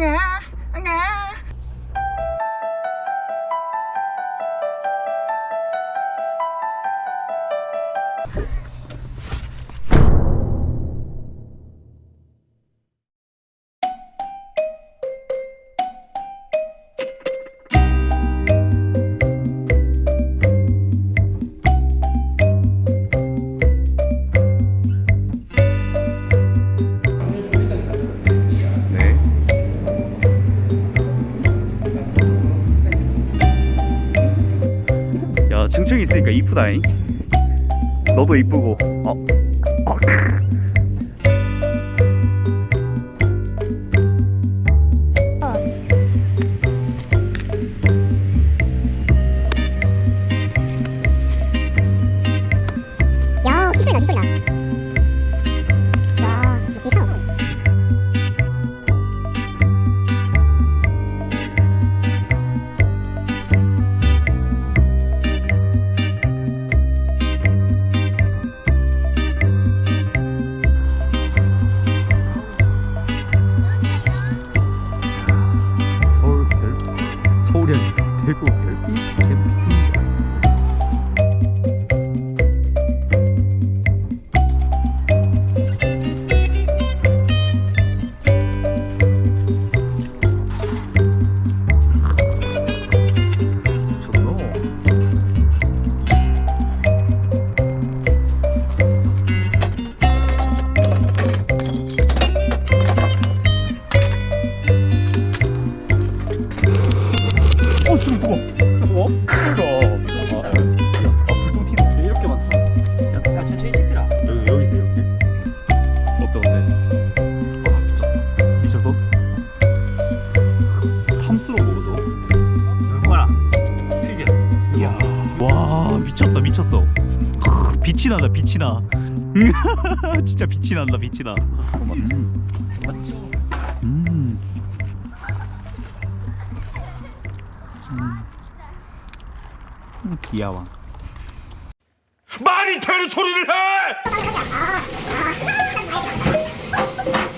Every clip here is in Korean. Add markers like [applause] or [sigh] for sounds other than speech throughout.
네. 야, 층층이 있으니까 이쁘다잉. 너도 이쁘고. 어. 아니라 대구 별빛 뜨거. 뜨거? 그럼. 아, 불똥 튀는 이렇게 많다. 야, 천천히 찍히라. 여기 여기서 이렇게. 어떤데? 아, 미쳤다. 미쳤어? 탐스러워 먹어서. 봐라 튀겨 이야. 와, 미쳤다, 미쳤어. 크, 빛이 나다, 빛이 나. [laughs] 진짜 빛이 난다, 빛이 나. 음. 음. 음, 귀여워. 말이 되는 소리를 해! [laughs]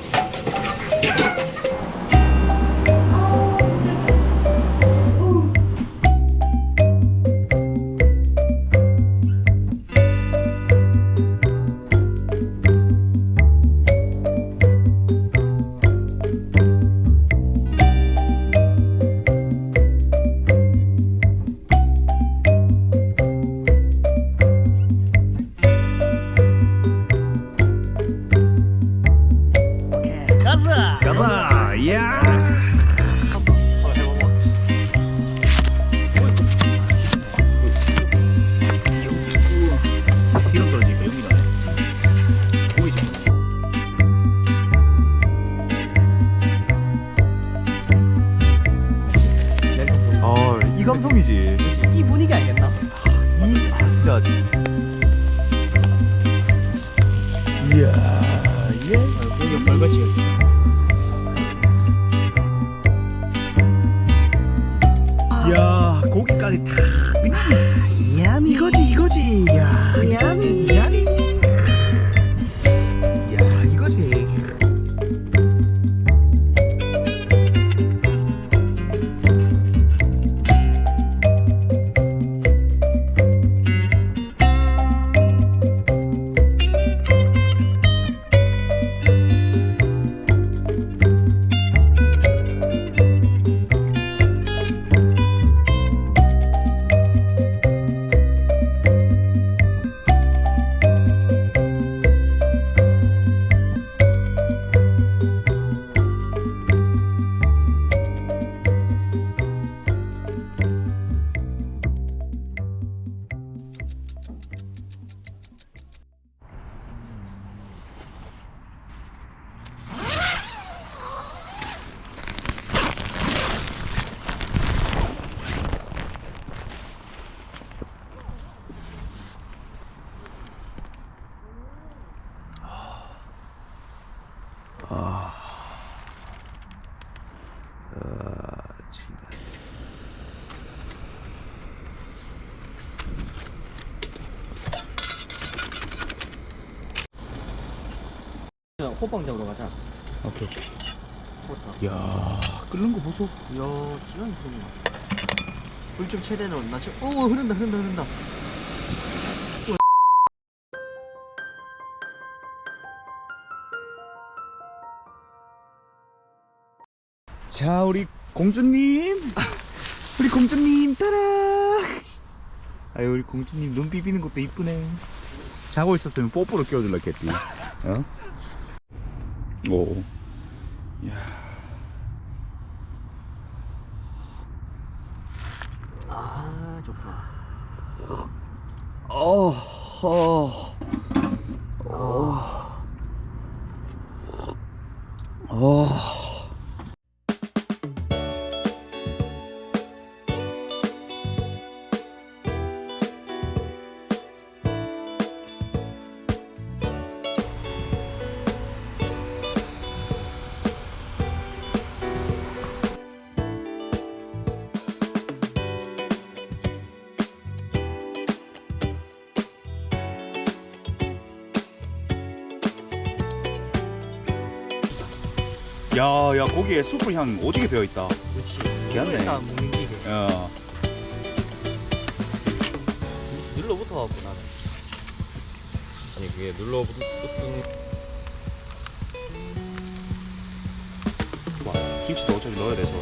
고기 호빵 잡으러 가자 오케이, 오케이. 좋다. 야 끓는 거 보소 이야, 막히네. 불좀 최대는 나 지금, 오, 흐른다, 흐른다, 흐른다. 자 우리 공주님. 우리 공주님 따라. 아유 우리 공주님 눈 비비는 것도 이쁘네. 자고 있었으면 뽀뽀로 끼워줄라 했겠지. 어? 오. 아, 좋다. 어, 어, 야, 야, 고기에 숯불 향 오지게 배어 있다. 그렇지. 귀엽네. 일단 먹는 게 이제. 야, 눌러붙어 갖고 나는 아니 그게 눌러붙은 와, 김치도 어차피 넣어야 돼서.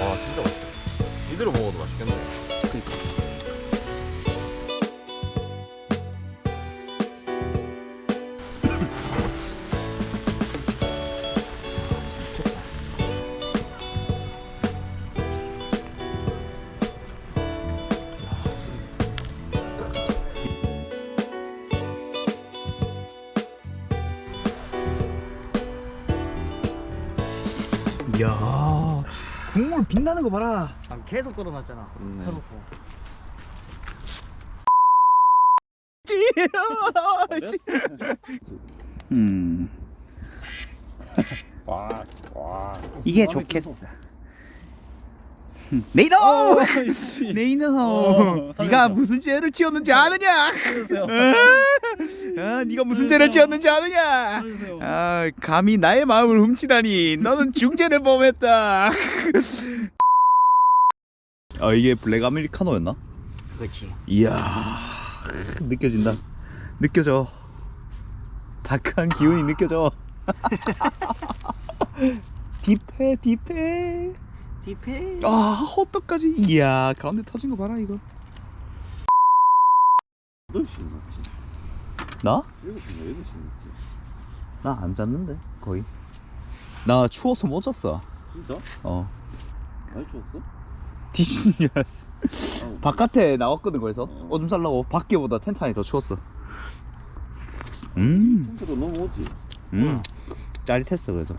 아 진짜 맛있어 이대로 먹어도 맛있겠네 야, 국물 빛나는 거 봐라. 아, 계속 끓여놨잖아. 네. 해놓고. 음, 이게 좋겠어. 네이너! 네이너! [laughs] 네가 무슨 죄를 지었는지 아느냐? 아, 네가 무슨 죄를 지었는지 아느냐? 아, 감히 나의 마음을 훔치다니. 너는 중죄를 범했다. 아, 이게 블랙 아메리카노였나? 그렇지. 이야, 느껴진다. 느껴져. 다크한 기운이 느껴져. [laughs] 딥해, 딥해. 디페. 아, 호떡까지. 이야, 가운데 터진 거 봐라, 이거. 8시 났지 나? 7시인가 8시 났지 나 안 잤는데, 거의. 나 추워서 못 잤어. 진짜? 어. 많이 추웠어? 뒤지는 줄 알았어. 아우, 바깥에 나왔거든, 그래서. 어. 오줌 살라고. 밖에보다 텐트 안이 더 추웠어. 음, 텐트도 너무 오지 음. 짜릿했어, 그래서.